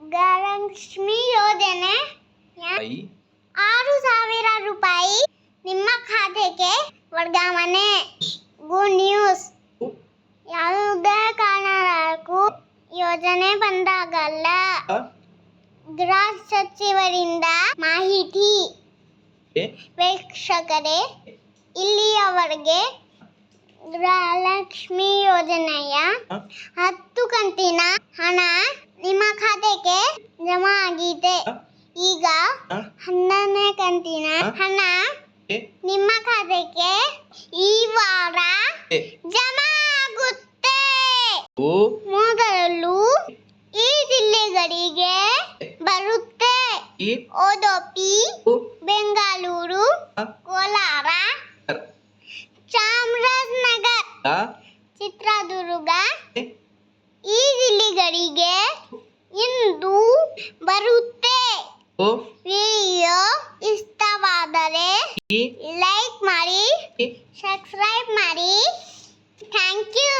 ಗೃಹಲಕ್ಷ್ಮಿ ಯೋಜನೆ. ಆರು ಸಾವಿರ ರೂಪಾಯಿ ನಿಮ್ಮ ಖಾತೆಗೆ ವರ್ಗಾವಣೆ ಗುಡ್ ನ್ಯೂಸ್. ಯಾವುದೇ ಕಾರಣಕ್ಕೂ ಯೋಜನೆ ಬಂದಾಗಲ್ಲ. ಗೃಹ ಸಚಿವರಿಂದ ಮಾಹಿತಿ ವೀಕ್ಷಕರೇ ಇಲ್ಲಿಯವರೆಗೆ ಗೃಹಲಕ್ಷ್ಮಿ ಯೋಜನೆಯ ಹತ್ತು ಕಂತಿನ ಹಣ ಜಮಾ ಆಗಿದೆ ಈಗ ಹನ್ನೇ ಹನ್ನೊಂದನೇ ಕಂತಿನ ಹಣ ನಿಮ್ಮ ಖಾತೆಗೆ ಈ ವಾರ ಜಮಾ ಆಗುತ್ತೆ. ಮೊದಲು ಈ ಜಿಲ್ಲೆಗಳಿಗೆ ಬರುತ್ತೆ. ಓದೋಪಿ ಬೆಂಗಳೂರು ಕೋಲಾರ ಚಾಮರಾಜನಗರ ಚಿತ್ರದುರ್ಗ ಈ ಜಿಲ್ಲೆಗಳಿಗೆ ಇಂದು ಬರುತ್ತೆ ಓ ವಿಡಿಯೋ ಇಷ್ಟವಾದರೆ ಇ ಲೈಕ್ ಮಾಡಿ ಇ ಸಬ್ಸ್ಕ್ರೈಬ್ ಮಾಡಿ ಥ್ಯಾಂಕ್ ಯು